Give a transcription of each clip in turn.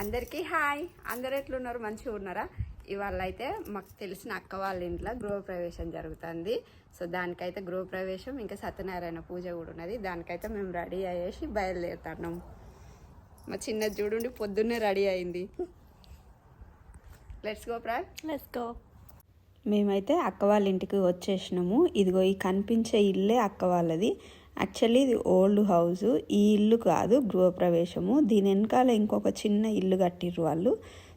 అందరికీ హాయ్. అందరు ఎట్లున్నారు? మంచిగా ఉన్నారా? ఇవాళ అయితే మాకు తెలిసిన అక్క వాళ్ళ ఇంట్లో గృహప్రవేశం జరుగుతుంది. సో దానికైతే గృహప్రవేశం ఇంకా సత్యనారాయణ పూజ కూడా ఉన్నది. దానికైతే మేము రెడీ అయ్యేసి బయలుదేరుతున్నాం. మా చిన్నది చూడండి పొద్దున్నే రెడీ అయింది. లెట్స్ గో ప్రా లెట్స్ గో మేమైతే అక్క వాళ్ళ ఇంటికి వచ్చేసినాము. ఇదిగో ఈ కనిపించే ఇల్లే అక్క వాళ్ళది. యాక్చువల్లీ ఇది ఓల్డ్ హౌస్ ఈ ఇల్లు కాదు గృహప్రవేశము. దీని వెనకాల ఇంకొక చిన్న ఇల్లు కట్టిర్రు వాళ్ళు.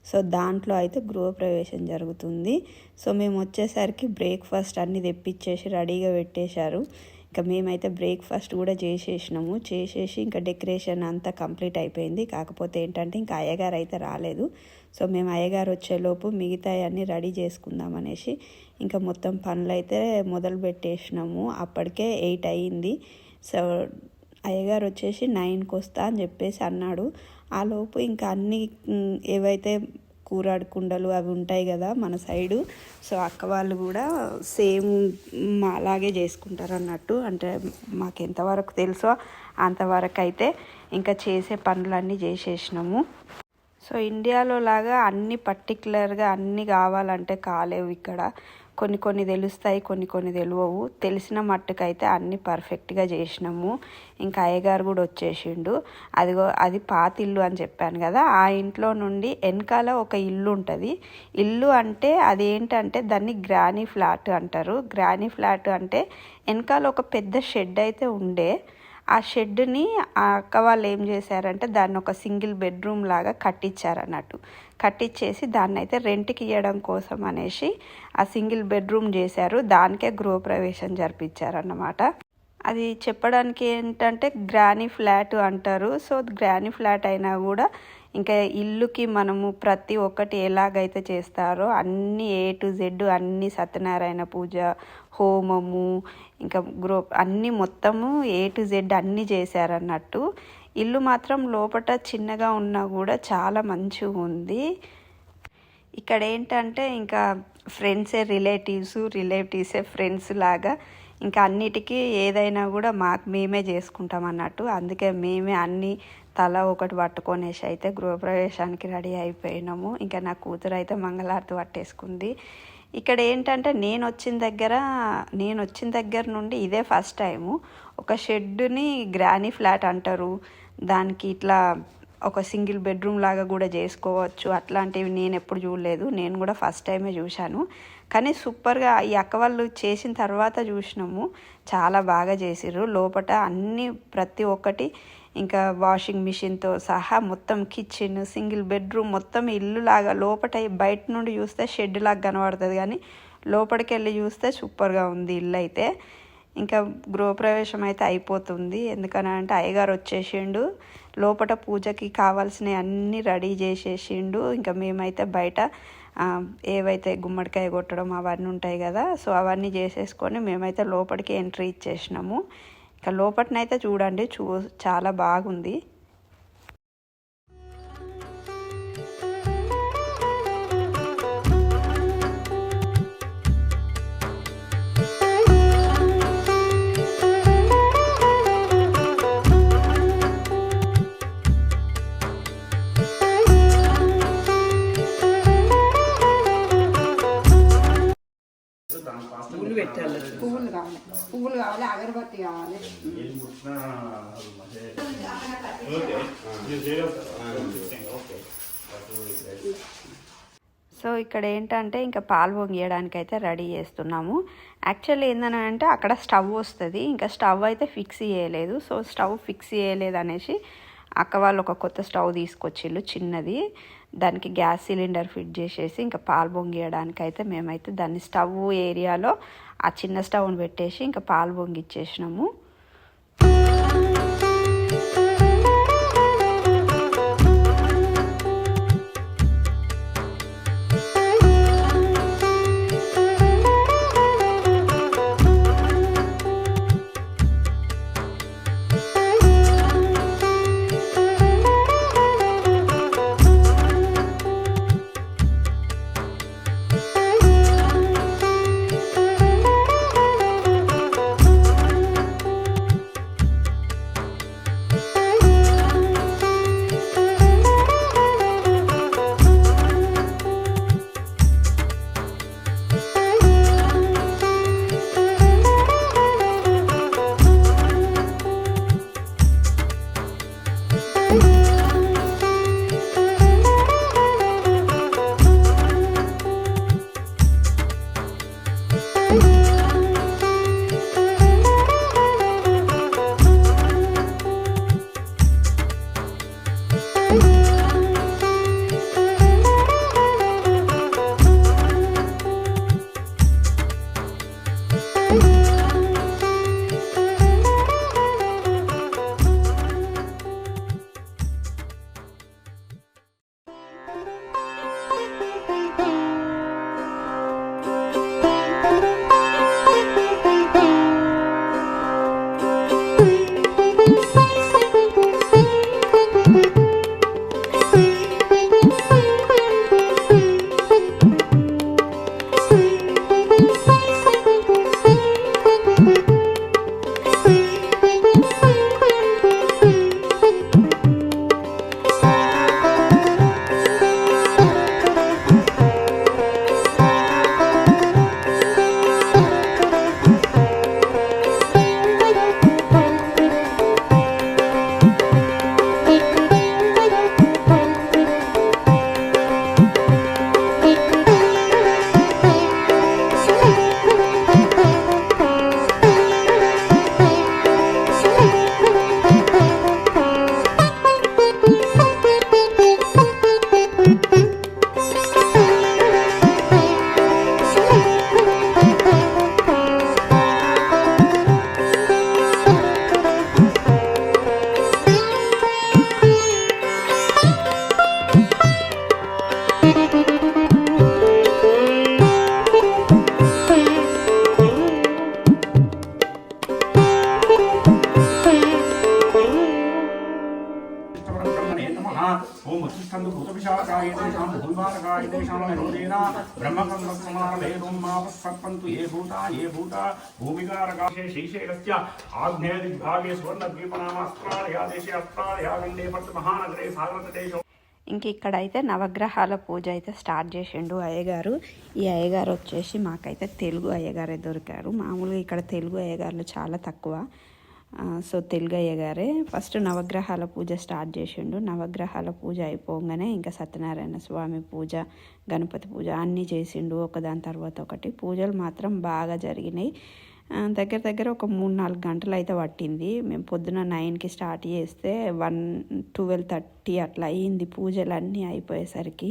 సో దాంట్లో అయితే గృహప్రవేశం జరుగుతుంది. సో మేము వచ్చేసరికి బ్రేక్ఫాస్ట్ అన్నీ తెప్పించేసి రెడీగా పెట్టేశారు. ఇంకా మేమైతే బ్రేక్ఫాస్ట్ కూడా చేసేసినాము. చేసేసి ఇంకా డెకరేషన్ అంతా కంప్లీట్ అయిపోయింది. కాకపోతే ఏంటంటే ఇంకా అయ్యగారు అయితే రాలేదు. సో మేము అయ్యగారు వచ్చేలోపు మిగతా అన్నీ రెడీ చేసుకుందాం అనేసి ఇంకా మొత్తం పనులు అయితే మొదలు పెట్టేసినాము అప్పటికే ఎయిట్ అయ్యింది. సో అయ్యగారు వచ్చేసి నైన్కి వస్తా అని చెప్పేసి అన్నాడు. ఆ లోపు ఇంకా అన్ని ఏవైతే కూరాడు కుండలు అవి ఉంటాయి కదా మన సైడు సో అక్క వాళ్ళు కూడా సేమ్ అలాగే చేసుకుంటారు అన్నట్టు అంటే మాకు ఎంతవరకు తెలుసో అంతవరకు అయితే ఇంకా చేసే పనులన్నీ చేసేసినాము. సో ఇండియాలో లాగా అన్ని పర్టికులర్గా అన్నీ కావాలంటే కాలేవు ఇక్కడ. కొన్ని కొన్ని తెలుస్తాయి కొన్ని కొన్ని తెలియవు తెలిసిన మట్టుకైతే అన్ని పర్ఫెక్ట్గా చేసినాము. ఇంకా అయ్యగారు కూడా వచ్చేసిండు. అదిగో అది పాత ఇల్లు అని చెప్పాను కదా ఆ ఇంట్లో నుండి వెనకాల ఒక ఇల్లు ఉంటుంది. ఇల్లు అంటే అదేంటంటే దాన్ని గ్రానీ ఫ్లాట్ అంటారు. గ్రానీ ఫ్లాట్ అంటే వెనకాల ఒక పెద్ద షెడ్ అయితే ఉండే. ఆ షెడ్ని ఆ అక్క వాళ్ళు ఏం చేశారంటే దాన్ని ఒక సింగిల్ బెడ్రూమ్ లాగా కట్టించారన్నట్టు కట్టించేసి దాన్ని అయితే రెంట్కి ఇవ్వడం కోసం అనేసి ఆ సింగిల్ బెడ్రూమ్ చేశారు. దానికే గృహప్రవేశం జరిపించారన్నమాట అది చెప్పడానికి ఏంటంటే గ్రానీ ఫ్లాట్ అంటారు. సో గ్రానీ ఫ్లాట్ అయినా కూడా ఇంకా ఇల్లుకి మనము ప్రతి ఒక్కటి ఎలాగైతే చేస్తారో అన్ని ఏ టు జెడ్ అన్ని సత్యనారాయణ పూజ హోమము ఇంకా గ్రో అన్నీ మొత్తము ఏ టు జెడ్ అన్నీ చేశారన్నట్టు. ఇల్లు మాత్రం లోపల చిన్నగా ఉన్నా కూడా చాలా మంచిగా ఉంది. ఇక్కడ ఏంటంటే ఇంకా ఫ్రెండ్సే రిలేటివ్స్ రిలేటివ్సే ఫ్రెండ్స్ లాగా ఇంకా అన్నిటికీ ఏదైనా కూడా మాకు మేమే చేసుకుంటాం అన్నట్టు. అందుకే మేమే అన్ని తల ఒకటి పట్టుకొనేసి అయితే గృహప్రవేశానికి రెడీ అయిపోయినాము. ఇంకా నా కూతురు అయితే మంగళారతి పట్టేసుకుంది. ఇక్కడ ఏంటంటే నేను వచ్చిన దగ్గర నేను వచ్చిన దగ్గర నుండి ఇదే ఫస్ట్ టైము. ఒక షెడ్ని గ్రానీ ఫ్లాట్ అంటారు. దానికి ఇట్లా ఒక సింగిల్ బెడ్రూమ్ లాగా కూడా చేసుకోవచ్చు. అట్లాంటివి నేను ఎప్పుడు చూడలేదు. నేను కూడా ఫస్ట్ టైమే చూశాను. కానీ సూపర్గా ఈ అక్క వాళ్ళు చేసిన తర్వాత చూసినాము. చాలా బాగా చేసిర్రు. లోపల అన్నీ ప్రతి ఒక్కటి ఇంకా వాషింగ్ మిషన్తో సహా మొత్తం కిచెన్ సింగిల్ బెడ్రూమ్ మొత్తం ఇల్లు లాగా లోపల బయట నుండి చూస్తే షెడ్ లాగా కనబడుతుంది కానీ లోపలికి వెళ్ళి చూస్తే సూపర్గా ఉంది ఇల్లు అయితే ఇంకా గృహప్రవేశం అయితే అయిపోతుంది. ఎందుకనంటే అయ్యగారు వచ్చేసిండు. లోపల పూజకి కావాల్సినవి అన్నీ రెడీ చేసేసిండు. ఇంకా మేమైతే బయట ఏవైతే గుమ్మడికాయ కొట్టడం అవన్నీ ఉంటాయి కదా సో అవన్నీ చేసేసుకొని మేమైతే లోపలికి ఎంట్రీ ఇచ్చేసినాము. ఇంకా లోపలనైతే చూడండి చూ చాలా బాగుంది. పువ్వులు కావాలి. పువ్వులు కావాలి అగరబత్తి కావాలి. సో ఇక్కడ ఏంటంటే ఇంకా పాలు పొంగియడానికి అయితే రెడీ చేస్తున్నాము. యాక్చువల్లీ ఏందని అంటే అక్కడ స్టవ్ వస్తుంది. ఇంకా స్టవ్ అయితే ఫిక్స్ చేయలేదు. సో స్టవ్ ఫిక్స్ చేయలేదు అనేసి అక్క వాళ్ళు ఒక కొత్త స్టవ్ తీసుకొచ్చిళ్ళు చిన్నది. దానికి గ్యాస్ సిలిండర్ ఫిట్ చేసేసి ఇంకా పాలు పొంగియడానికి అయితే మేమైతే దాన్ని స్టవ్ ఏరియాలో ఆ చిన్న స్టవ్ని పెట్టేసి ఇంకా పాలు పొంగిచ్చేసినాము. భూతపిశాచాయ తేషాం భూల్వారకాయ ఇంక ఇక్కడైతే నవగ్రహాల పూజ అయితే స్టార్ట్ చేసిండు అయ్యగారు. ఈ అయ్యగారు వచ్చేసి మాకైతే తెలుగు అయ్యగారే దొరికారు. మామూలుగా ఇక్కడ తెలుగు అయ్యగారులు చాలా తక్కువ. సో తెలుగయ్య గారే. ఫస్ట్ నవగ్రహాల పూజ స్టార్ట్ చేసిండు. నవగ్రహాల పూజ అయిపోగానే ఇంకా సత్యనారాయణ స్వామి పూజ గణపతి పూజ అన్నీ చేసిండు. ఒకదాని తర్వాత ఒకటి. పూజలు మాత్రం బాగా జరిగినాయి. దగ్గర దగ్గర ఒక మూడు నాలుగు గంటలు అయితే పట్టింది. మేము పొద్దున నైన్కి స్టార్ట్ చేస్తే వన్ ట్వెల్వ్ థర్టీ అట్లా అయ్యింది. పూజలు అన్నీ అయిపోయేసరికి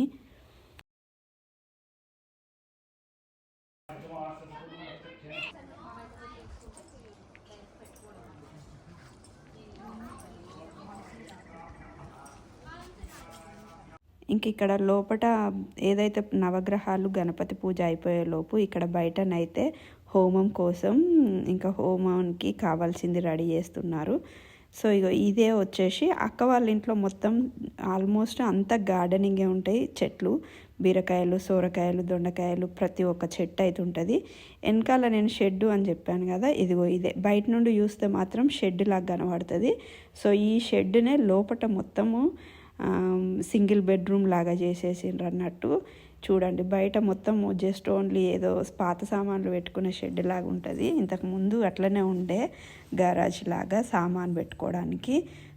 ఇంక ఇక్కడ లోపట ఏదైతే నవగ్రహాలు గణపతి పూజ అయిపోయే లోపు ఇక్కడ బయటనైతే హోమం కోసం ఇంకా హోమానికి కావాల్సింది రెడీ చేస్తున్నారు. సో ఇగో ఇదే వచ్చేసి అక్క వాళ్ళ ఇంట్లో మొత్తం ఆల్మోస్ట్ అంతా గార్డెనింగే ఉంటాయి. చెట్లు బీరకాయలు సోరకాయలు దొండకాయలు ప్రతి ఒక్క చెట్టు అయితే ఉంటుంది. వెనకాల నేను షెడ్ అని చెప్పాను కదా ఇదిగో ఇదే. బయట నుండి చూస్తే మాత్రం షెడ్ లాగా కనబడుతుంది. సో ఈ షెడ్నే లోపట మొత్తము సింగిల్ బెడ్రూమ్ లాగా చేసేసిండ్రు అన్నట్టు. చూడండి బయట మొత్తం జస్ట్ ఓన్లీ ఏదో పాత సామాన్లు పెట్టుకునే షెడ్ లాగా ఉంటుంది. ఇంతకు ముందు అట్లనే ఉండే గరాజ్ లాగా సామాన్ పెట్టుకోవడానికి.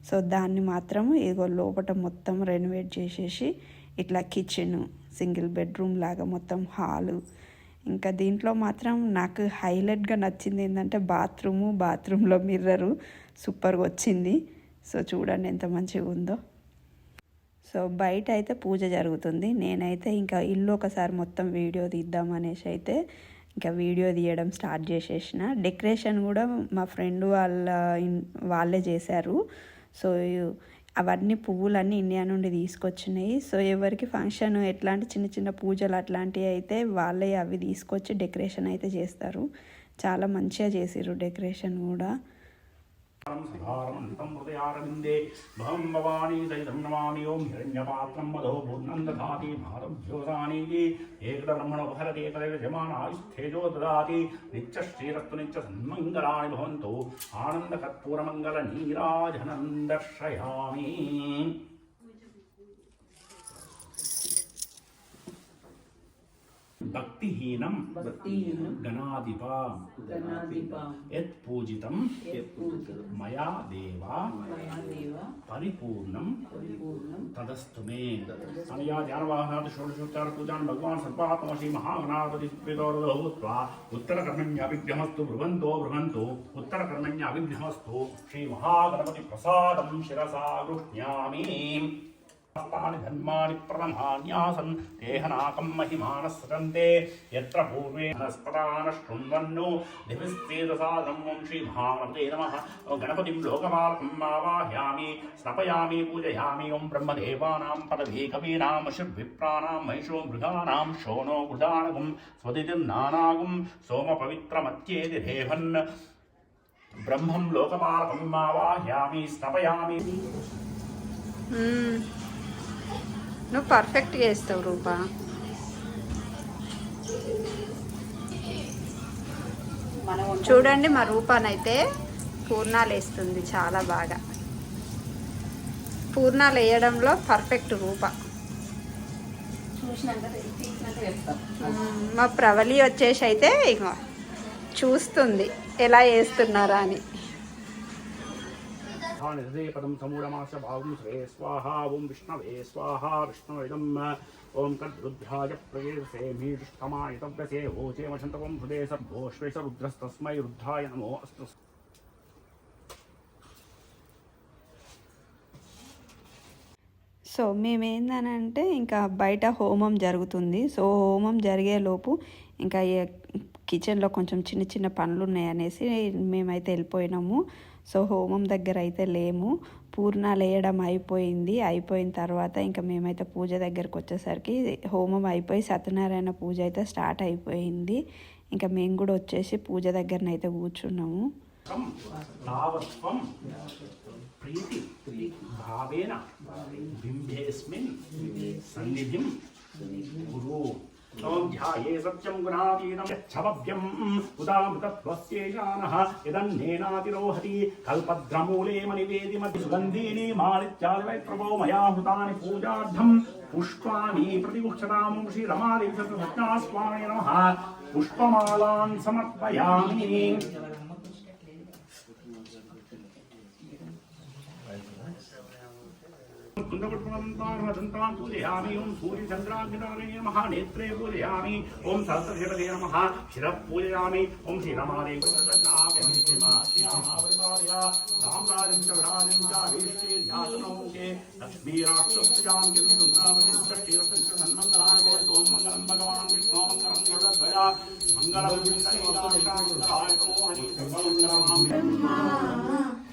సో దాన్ని మాత్రం ఇదిగో లోపల మొత్తం రెనోవేట్ చేసేసి ఇట్లా కిచెన్ సింగిల్ బెడ్రూమ్ లాగా మొత్తం హాలు. ఇంకా దీంట్లో మాత్రం నాకు హైలైట్గా నచ్చింది ఏంటంటే బాత్రూము బాత్రూంలో మిర్రరు సూపర్గా వచ్చింది. సో చూడండి ఎంత మంచిగా ఉందో. సో బయట అయితే పూజ జరుగుతుంది. నేనైతే ఇంకా ఇల్లు ఒకసారి మొత్తం వీడియో తీద్దాం అనేసి అయితే ఇంకా వీడియో తీయడం స్టార్ట్ చేసేసిన. డెకరేషన్ కూడా మా ఫ్రెండ్ వాళ్ళ వాళ్ళే చేశారు. సో అవన్నీ పువ్వులన్నీ ఇండియా నుండి తీసుకొచ్చినాయి. సో ఎవరికి ఫంక్షన్ ఎట్లాంటి చిన్న చిన్న పూజలు అట్లాంటివి అయితే వాళ్ళే అవి తీసుకొచ్చి డెకరేషన్ అయితే చేస్తారు. చాలా మంచిగా చేసిర్రు డెకరేషన్ కూడా. సధారణం హృదయారవిందే. భవం భవానీ సహితం నమామి ఓం హిరణ్యపాత్రం మధో పూర్ణం దధాతి భారభ్యోదానీతి ఏకద బ్రహ్మణోపహరతి ఏకదైవజమానాయుస్థేజో దదాతి నిత్యశ్రీరస్తు నిత్య సన్మంగళాని భవంతు. भक्तिहीनं गणाधिपां यत् पूजितम मया देवा परिपूर्णम तदस्तु मे। अनया ध्यानवाहनात् षोडशोत्तर पूजान् भगवान् सर्वात्मा श्री महागणापतिपितोरदौ भूत्वा उत्तरकर्मण्याभिभ्यमस्तु भ्रुवन्तो भ्रुवन्तो उत्तरकर्मण्याभिभ्यमस्तु श्रीमहागणपतिप्रसादं शिरसा गृह्णामि మహాగణాపతి హస్తాని ధర్మాని ప్రథమాన్యాసన్ దేహనాకం మహిమానः ఎత్ర పూర్వే నస్పదాన శృణ్వన్ను దివిస్తేజసాదం ఓం శ్రీ మహాగణపతే నమః ఓం గణపతిం లోకమాలకం ఆవాహయామి స్నపయామి పూజయామి ఓం బ్రహ్మదేవానాం పదవీ కవీనాం అశుర్విప్రాణాం మహిషో మృగానాం శోనో గుడానగం స్వదితిర్నానాగుం సోమ పవిత్రమత్యేది రేవన్ బ్రహ్మం లోకపాలకం ఆవాహయామి స్నపయామి Mm. నువ్వు పర్ఫెక్ట్గా వేస్తావు రూపా. చూడండి మా రూపానైతే పూర్ణాలు వేస్తుంది చాలా బాగా. పూర్ణాలు వేయడంలో పర్ఫెక్ట్ రూప. మా ప్రవలి వచ్చేసి అయితే ఇక చూస్తుంది ఎలా వేస్తున్నారా అని. హృదయ పదం సమూఢమాస భావం శ్రే స్వాహ ఓం విష్ణవే స్వాహ విష్ణువిదం ఓం తద్రుద్ధ్యాయ ప్రయేసే మీష్టమాయ తవ్యసే ఓచే వసంతవం హృదయ సర్వోశ్వేశ రుద్రస్తస్మై రుద్ధాయ నమో అస్తు. సో మేమేందనంటే ఇంకా బయట హోమం జరుగుతుంది. సో హోమం జరిగేలోపు ఇంకా కిచెన్లో కొంచెం చిన్న చిన్న పనులు ఉన్నాయనేసి మేమైతే వెళ్ళిపోయినాము. సో హోమం దగ్గర అయితే లేము. పూర్ణాలు వేయడం అయిపోయింది. అయిపోయిన తర్వాత ఇంకా మేమైతే పూజ దగ్గరకు వచ్చేసరికి హోమం అయిపోయి సత్యనారాయణ పూజ అయితే స్టార్ట్ అయిపోయింది. ఇంకా మేము కూడా వచ్చేసి పూజ దగ్గరనైతే కూర్చున్నాము. తావత్వం ప్రీతి భావేన బింబేస్మిన్ సన్నిధిం గురు ध्याये सत्यं गुणातीतं क्षवभ्यम् उदामृतत्वस्येशानः कल्पद्रमूले मणिवेदि मति सुगन्धीनि मालित्यादिवैप्रभो मया हृतानि पूजार्थम् पुष्पाणि प्रतिमुक्षतां श्रीरमादिभ्यः स्वामिनः पुष्पमालान् समर्पयामि। రమాదేవి సత్యస్వామి నమః పుష్పమాలాన్ సమర్పయామి కుండపుష్పదంతాన్ పూజయామి ఓం సూర్యచంద్రాగ్నితానే నమః నేత్రే పూజయామి ఓం సహస్రశిరదే నమః శిరః పూజయామి ఓం శ్రీరమాదేవి సామ్రాజ్యం చ విరాజం చ వీష్టీర్యాసనోముఖే లక్ష్మీరాక్షస్యాం కిం దుర్గావతిం చ క్షీరసం చ సన్మంగళాయ ఓం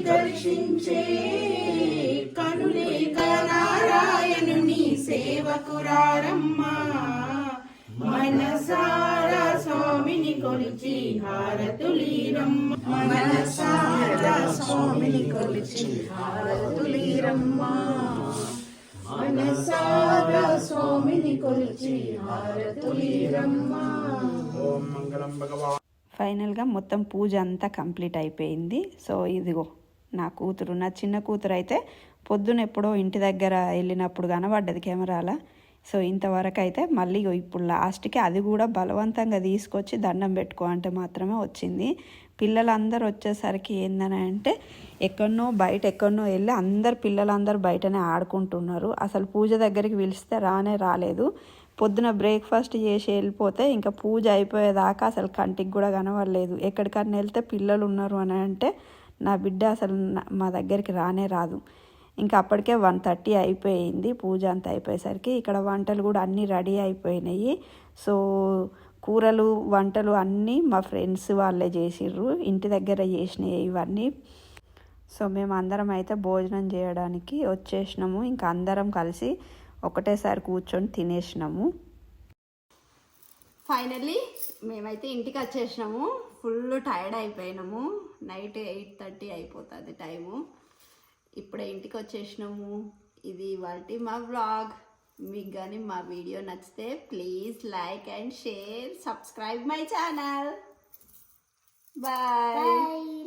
దర్శించే కనులేక నారాయణుని సేవకురారమ్మ. మనసారా స్వామిని కొలిచి హారతులీరమ్మ. మనసారా స్వామిని కొలిచి హారతులీరమ్మ. మనసారా స్వామిని కొలిచి హారతులీరమ్మ. ఓం మంగళం భగవాన్. ఫైనల్గా మొత్తం పూజ అంతా కంప్లీట్ అయిపోయింది. సో ఇదిగో నా కూతురు నా చిన్న కూతురు అయితే పొద్దున ఎప్పుడో ఇంటి దగ్గర వెళ్ళినప్పుడు కనబడ్డది కెమెరాల. సో ఇంతవరకు అయితే మళ్ళీ ఇగో ఇప్పుడు లాస్ట్కి అది కూడా బలవంతంగా తీసుకొచ్చి దండం పెట్టుకో అంటే మాత్రమే వచ్చింది. పిల్లలందరూ వచ్చేసరికి ఏందని అంటే ఎక్కడనో బయట ఎక్కడనో వెళ్ళి అందరు పిల్లలందరూ బయటనే ఆడుకుంటున్నారు. అసలు పూజ దగ్గరికి పిలిస్తే రానే రాలేదు. పొద్దున బ్రేక్ఫాస్ట్ చేసి వెళ్ళిపోతే ఇంకా పూజ అయిపోయేదాకా అసలు కంటికి కూడా కనబడలేదు. ఎక్కడికన్నా వెళ్తే పిల్లలు ఉన్నారు అని అంటే నా బిడ్డ అసలు మా దగ్గరికి రానే రాదు. ఇంకా అప్పటికే వన్ థర్టీ అయిపోయింది. పూజ అంతా అయిపోయేసరికి ఇక్కడ వంటలు కూడా అన్నీ రెడీ అయిపోయినాయి. సో కూరలు వంటలు అన్నీ మా ఫ్రెండ్స్ వాళ్ళే చేసిర్రు. ఇంటి దగ్గర చేసినాయి ఇవన్నీ. సో మేము అందరం అయితే భోజనం చేయడానికి వచ్చేసినాము. ఇంకా అందరం కలిసి ఒకటేసారి కూర్చొని తినేసినాము. ఫైనల్లీ మేమైతే ఇంటికి వచ్చేసినాము. ఫుల్ టైర్డ్ అయిపోయినాము. నైట్ ఎయిట్ థర్టీ అయిపోతుంది టైము. ఇప్పుడే ఇంటికి వచ్చేసినాము. ఇది ఇవాళ మా వ్లాగ్ మీకు కానీ మా వీడియో నచ్చితే please like and share subscribe my channel. Bye